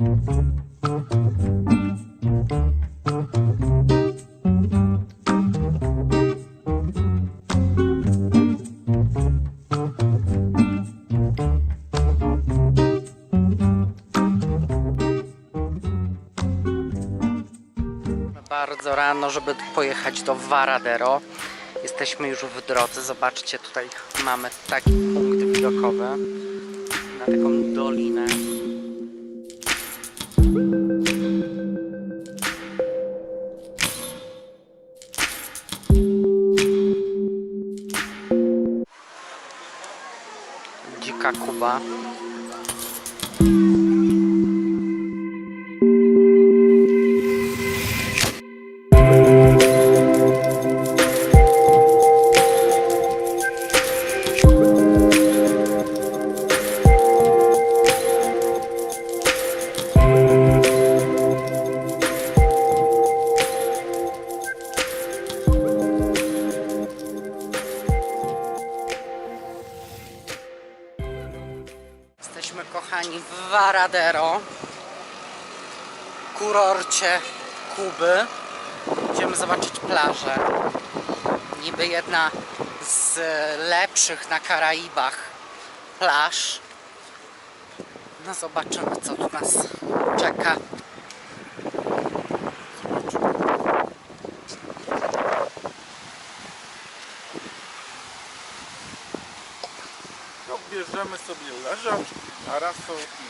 Bardzo rano, żeby pojechać do Varadero. Jesteśmy już w drodze. Zobaczcie, tutaj mamy taki punkt widokowy na taką dolinę. Kakubá. Kurorcie Kuby. Idziemy zobaczyć plażę. Niby jedna z lepszych na Karaibach plaż. No zobaczymy co tu nas czeka. Bierzemy sobie leżacz, parasol i Chill.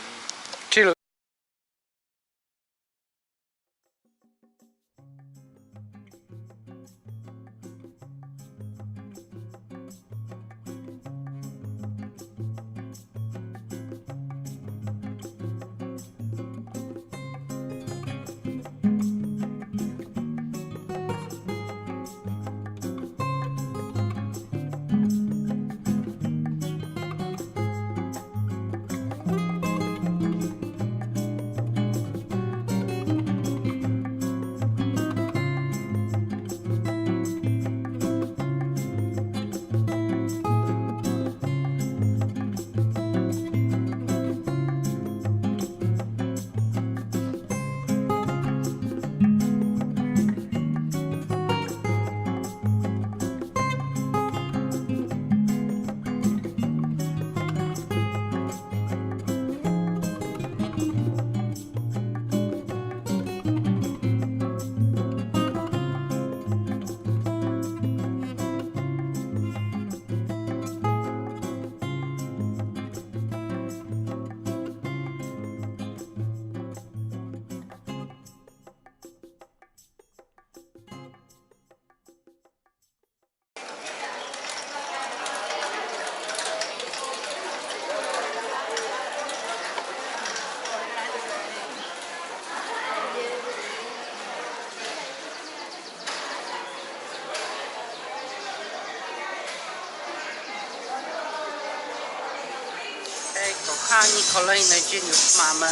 Kolejny dzień już mamy.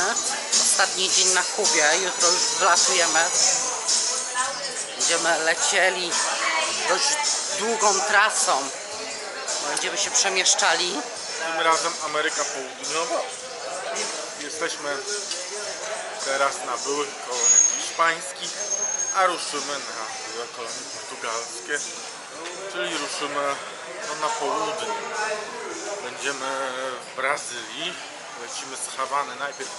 Ostatni dzień na Kubie, jutro już wlatujemy. Będziemy lecieli dość długą trasą. Będziemy się przemieszczali. tym razem Ameryka Południowa. Jesteśmy teraz na byłych koloniach hiszpańskich, a ruszymy na kolonie portugalskie, czyli ruszymy no, na południe. Będziemy w Brazylii, lecimy z Hawany najpierw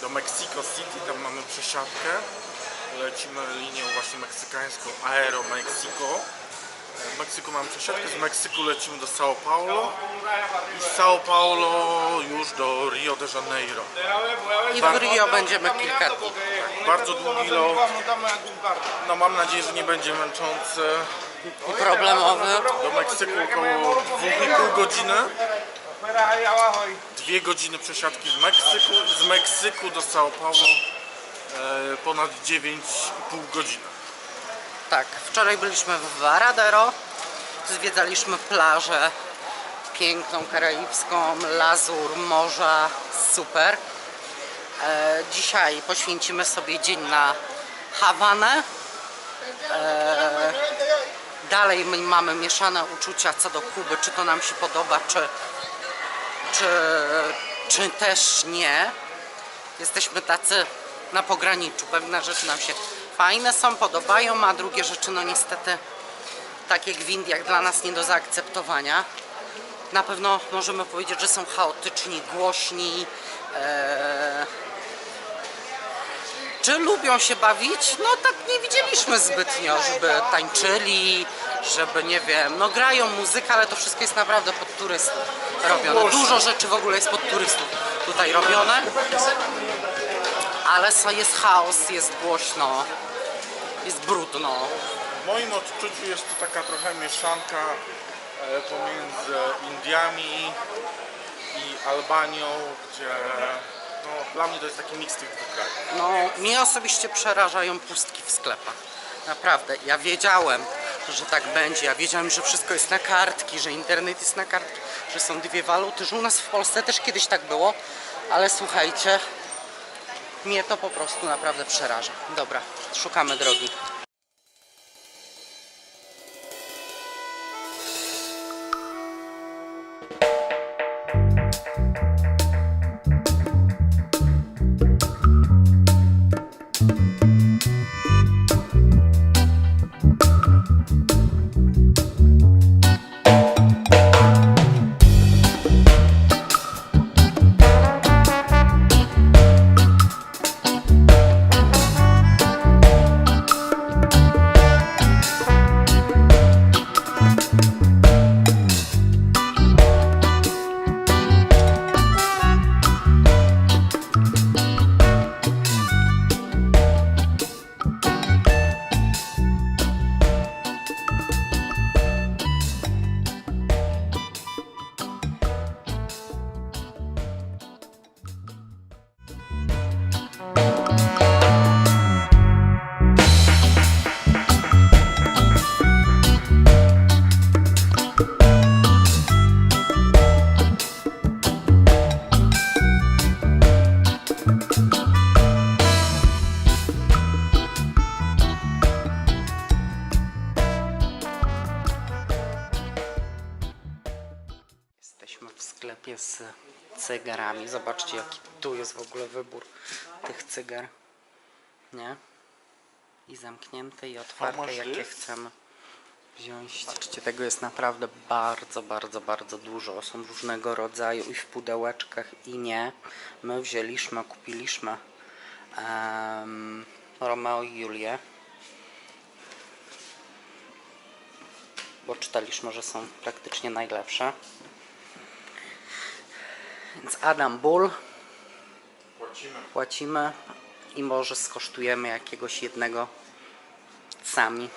do Mexico City, tam mamy przesiadkę. Lecimy linią właśnie meksykańską Aero Mexico. W Meksyku mamy przesiadkę, z Meksyku lecimy do São Paulo i z São Paulo już do Rio de Janeiro. I w Rio będziemy kilka dni. Bardzo długi lot, no mam nadzieję, że nie będzie męczący. I problemowy. Do Meksyku około 2,5 godziny. Dwie godziny przesiadki w Meksyku z Meksyku do São Paulo e, ponad 9,5 godziny. Tak, wczoraj byliśmy w Varadero. Zwiedzaliśmy plażę piękną, karaibską, lazur, morza, super. E, dzisiaj poświęcimy sobie dzień na Hawanę. E, dalej my mamy mieszane uczucia co do Kuby, czy to nam się podoba, czy, czy, czy też nie. jesteśmy tacy na pograniczu. Pewne rzeczy nam się fajne są, podobają, a drugie rzeczy no niestety tak jak w Indiach dla nas nie do zaakceptowania. Na pewno możemy powiedzieć, że są chaotyczni, głośni. Eee... Czy lubią się bawić? No tak nie widzieliśmy zbytnio, żeby tańczyli, żeby nie wiem, no grają muzykę, ale to wszystko jest naprawdę pod turystów robione. Dużo rzeczy w ogóle jest pod turystów tutaj robione. Ale co jest chaos, jest głośno, jest brudno. W moim odczuciu jest to taka trochę mieszanka e, pomiędzy Indiami i Albanią, gdzie no, dla mnie to jest taki miks tych dwóch krajów. No, mnie osobiście przerażają pustki w sklepach. Naprawdę, ja wiedziałem, że tak będzie. Ja wiedziałem, że wszystko jest na kartki, że internet jest na kartki, że są dwie waluty, że u nas w Polsce też kiedyś tak było, ale słuchajcie, mnie to po prostu naprawdę przeraża. Dobra, szukamy drogi. Ogóle wybór tych cygar. Nie? I zamknięte, i otwarte, jakie chcemy wziąć. Zobaczcie, tego jest naprawdę bardzo, bardzo, bardzo dużo. Są różnego rodzaju i w pudełeczkach, i nie. My wzięliśmy, kupiliśmy em, Romeo i Julię. Bo czytaliśmy, że są praktycznie najlepsze. Więc Adam Bull Płacimy. płacimy i może skosztujemy jakiegoś jednego sami.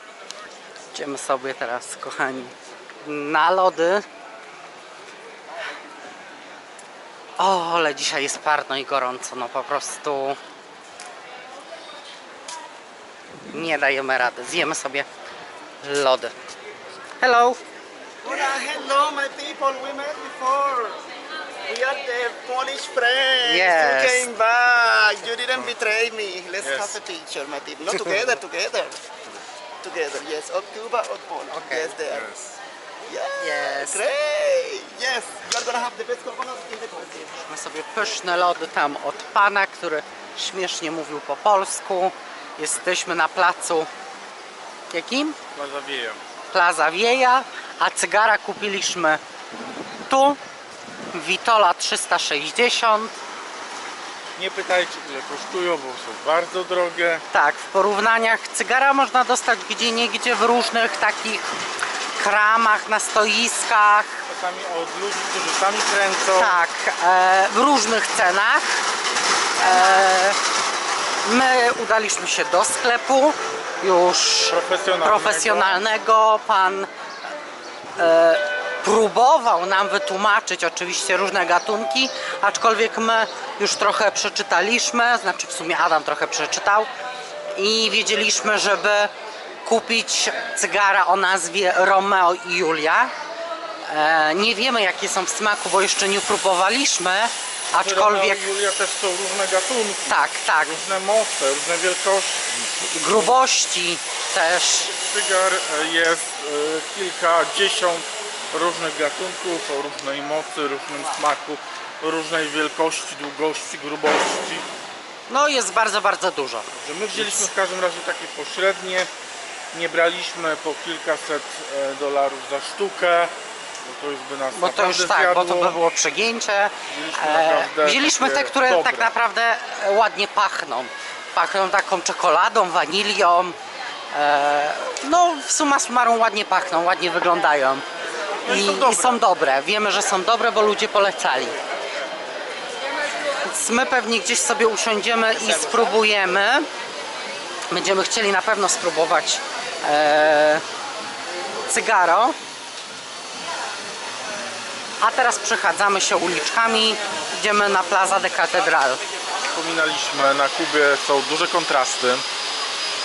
Idziemy sobie teraz, kochani, na lody. O, ale dzisiaj jest parno i gorąco, no po prostu nie dajemy rady. Zjemy sobie lody. Hello! Hola, hello, my people. We met before. We are the Polish friends. Yes. You came back. You didn't betray me. Let's Yes. have a picture, my people. No, together, together. Together, yes. Of Cuba, of Poland. Okay. Yes, there. Yes. Yeah. Yes. Great. Yes. You're gonna have the best coconuts in the country. Mamy sobie pyszne lody tam od pana, który śmiesznie mówił po polsku. Jesteśmy na placu jakim? Zawieję. Plaza Wieja, a cygara kupiliśmy tu, Witola 360. Nie pytajcie ile kosztują, bo są bardzo drogie. Tak, w porównaniach cygara można dostać gdzie niegdzie w różnych takich kramach, na stoiskach, Czasami od ludzi, którzy sami kręcą. tak, e, w różnych cenach. E, my udaliśmy się do sklepu już Profesjonalnego. profesjonalnego. Pan e, próbował nam wytłumaczyć oczywiście różne gatunki, aczkolwiek my już trochę przeczytaliśmy, znaczy w sumie Adam trochę przeczytał i wiedzieliśmy, żeby kupić cygara o nazwie Romeo i Julia. E, nie wiemy jakie są w smaku, bo jeszcze nie próbowaliśmy, Romeo aczkolwiek i Julia też są różne gatunki. tak, tak, Różne moce, różne wielkości. grubości też. Cygar e, jest e, kilkadziesiąt różnych gatunków o różnej mocy, różnym smaku, różnej wielkości, długości, grubości. No jest bardzo, bardzo dużo. Że my wzięliśmy w każdym razie takie pośrednie. Nie braliśmy po kilkaset e, dolarów za sztukę, bo to już by nas Bo to już tak, bo to zjadło. by było przegięcie. Wzięliśmy E, wzięliśmy te, które dobre. tak naprawdę ładnie pachną. Pachną taką czekoladą, wanilią. E, no w summa summarum ładnie pachną, ładnie wyglądają. No i I, są I dobre. są dobre. Wiemy, że są dobre, bo ludzie polecali. Więc my pewnie gdzieś sobie usiądziemy i spróbujemy. Będziemy chcieli na pewno spróbować e, cygaro. A teraz przechadzamy się uliczkami. Idziemy na Plaza de Catedral. Wspominaliśmy, na Kubie są duże kontrasty.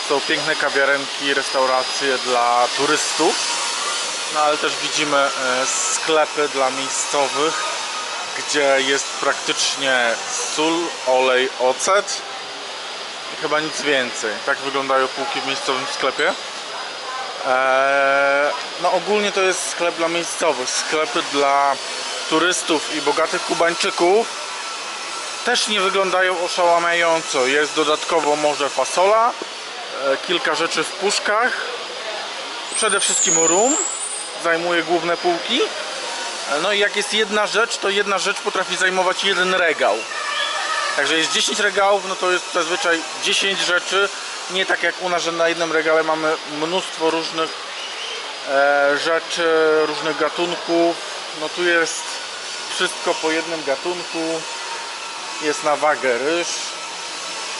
Są piękne kawiarenki, restauracje dla turystów. No ale też widzimy e, sklepy dla miejscowych, gdzie jest praktycznie sól, olej, ocet i chyba nic więcej. Tak wyglądają półki w miejscowym sklepie. Eee, no ogólnie to jest sklep dla miejscowych, sklepy dla turystów i bogatych Kubańczyków też nie wyglądają oszałamiająco. Jest dodatkowo może fasola, e, kilka rzeczy w puszkach, przede wszystkim rum zajmuje główne półki. No i jak jest jedna rzecz, to jedna rzecz potrafi zajmować jeden regał. Także jest 10 regałów, no to jest zazwyczaj 10 rzeczy. Nie tak jak u nas, że na jednym regale mamy mnóstwo różnych e, rzeczy, różnych gatunków. No tu jest wszystko po jednym gatunku. Jest na wagę ryż,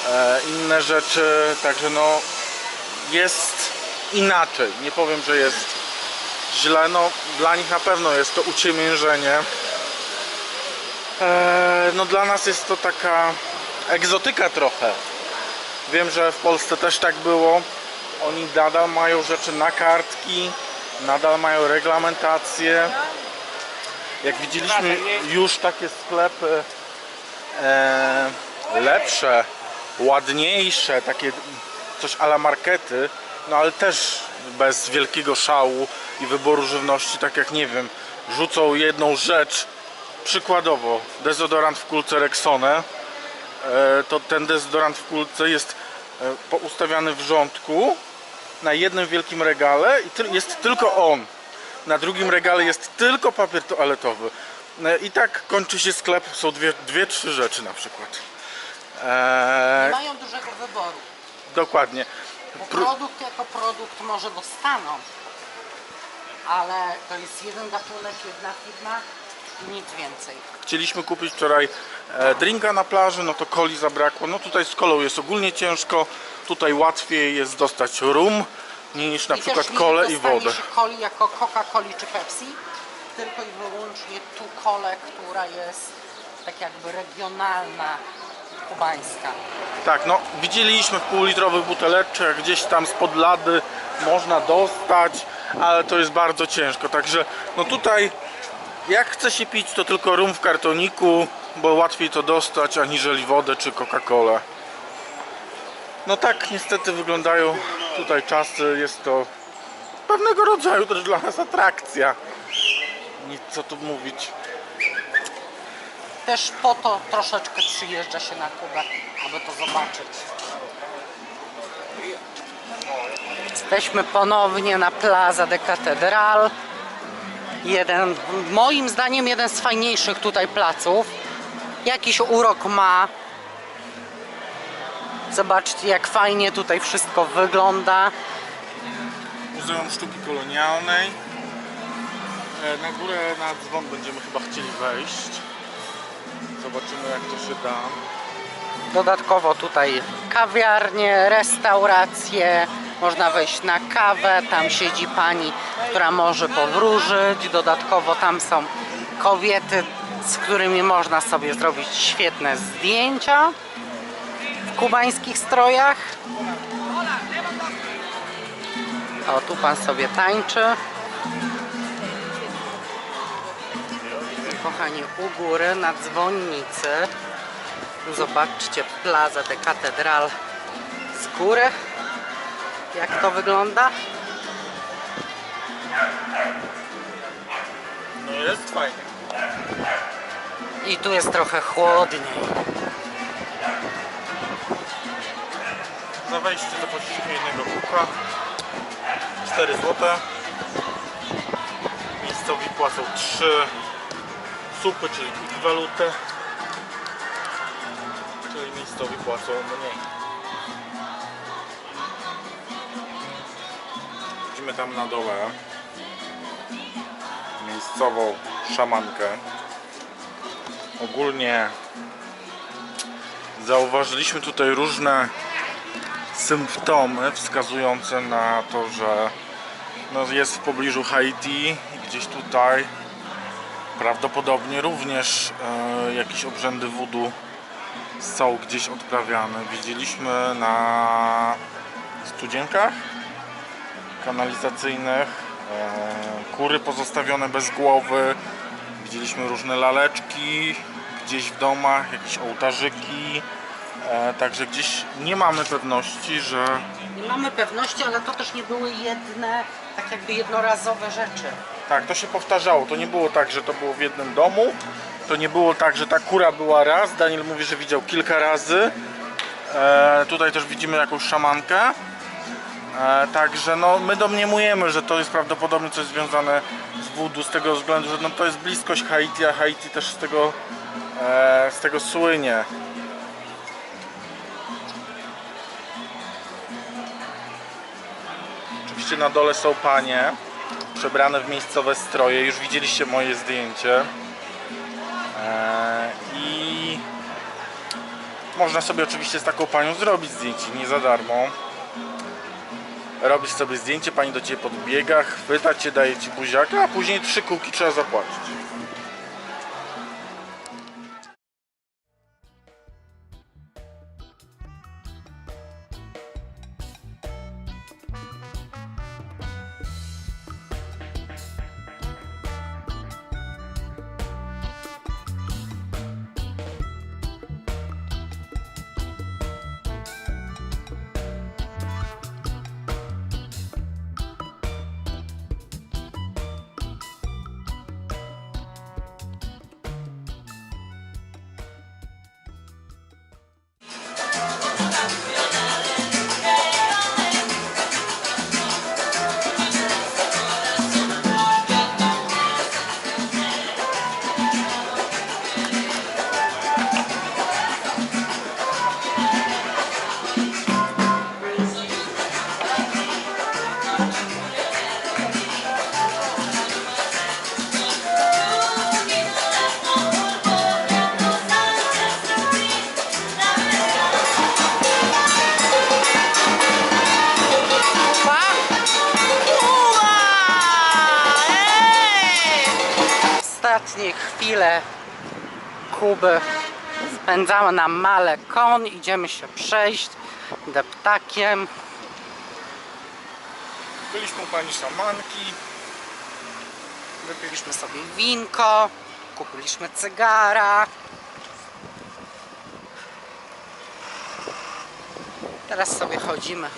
e, inne rzeczy, także no jest inaczej. Nie powiem, że jest źle, no dla nich na pewno jest to uciemiężenie. E, no dla nas jest to taka egzotyka trochę. Wiem, że w Polsce też tak było. Oni nadal mają rzeczy na kartki, nadal mają reglamentację. Jak widzieliśmy już takie sklepy e, lepsze, ładniejsze, takie coś ala markety, no ale też bez wielkiego szału i wyboru żywności, tak jak nie wiem, rzucą jedną rzecz, przykładowo dezodorant w kulce Rexone, e, to ten dezodorant w kulce jest e, poustawiany w rządku na jednym wielkim regale i jest tylko on. Na drugim regale jest tylko papier toaletowy. E, I tak kończy się sklep, są dwie, dwie trzy rzeczy na przykład. E, mają dużego wyboru. dokładnie. Bo produkt jako produkt może dostaną, ale to jest jeden gatunek, jedna firma i nic więcej. Chcieliśmy kupić wczoraj e, drinka na plaży, no to coli zabrakło. No tutaj z kolą jest ogólnie ciężko. Tutaj łatwiej jest dostać rum niż na I przykład też nie kolę i dostanie wodę. się coli jako Coca-Coli czy Pepsi, tylko i wyłącznie tu kolę, która jest tak jakby regionalna, kubańska. Tak, no widzieliśmy półlitrowych buteleczkach gdzieś tam spod lady można dostać, ale to jest bardzo ciężko. Także no tutaj jak chce się pić to tylko rum w kartoniku, bo łatwiej to dostać aniżeli wodę czy Coca-Colę. No tak niestety wyglądają tutaj czasy, jest to pewnego rodzaju też dla nas atrakcja. Nic co tu mówić. Też po to troszeczkę przyjeżdża się na Kubę, aby to zobaczyć. Jesteśmy ponownie na Plaza de Catedral. Jeden, moim zdaniem jeden z fajniejszych tutaj placów. Jakiś urok ma. Zobaczcie jak fajnie tutaj wszystko wygląda. Muzeum Sztuki Kolonialnej. E, Na górę, na dzwon będziemy chyba chcieli wejść. Zobaczymy jak to się da. Dodatkowo tutaj kawiarnie, restauracje, można wejść na kawę, tam siedzi pani, która może powróżyć. Dodatkowo tam są kobiety, z którymi można sobie zrobić świetne zdjęcia w kubańskich strojach. O, tu pan sobie tańczy. Kochani, u góry na dzwonnicy Zobaczcie Plaza de Catedral z góry. Jak to wygląda? No jest fajnie. I tu jest trochę chłodniej. Za wejście zapłaciliśmy jednego kuka 4 zł. Miejscowi płacą 3 supy, czyli walutę. Czyli miejscowi płacą mniej. Widzimy tam na dole miejscową szamankę. Ogólnie zauważyliśmy tutaj różne symptomy wskazujące na to, że no jest w pobliżu Haiti i gdzieś tutaj prawdopodobnie również e, jakieś obrzędy voodoo są gdzieś odprawiane. Widzieliśmy na studzienkach kanalizacyjnych e, kury pozostawione bez głowy widzieliśmy różne laleczki gdzieś w domach, jakieś ołtarzyki e, także gdzieś nie mamy pewności, że Nie mamy pewności, ale to też nie były jedne, tak jakby jednorazowe rzeczy. Tak, to się powtarzało, to nie było tak, że to było w jednym domu. To nie było tak, że ta kura była raz. Daniel mówi, że widział kilka razy. E, tutaj też widzimy jakąś szamankę. E, także no, my domniemujemy, że to jest prawdopodobnie coś związane z voodoo z tego względu, że no, to jest bliskość Haiti, a Haiti też z tego, e, z tego słynie. Oczywiście na dole są panie przebrane w miejscowe stroje. Już widzieliście moje zdjęcie. E, I można sobie oczywiście z taką panią zrobić zdjęcie, nie za darmo robisz sobie zdjęcie, pani do ciebie podbiega, chwyta cię, daje ci buziaka, a później trzy kółki trzeba zapłacić. Kuby spędzamy na Male Kon. Idziemy się przejść deptakiem. Byliśmy u pani szamanki. Wypiliśmy sobie winko, kupiliśmy cygara. Teraz sobie chodzimy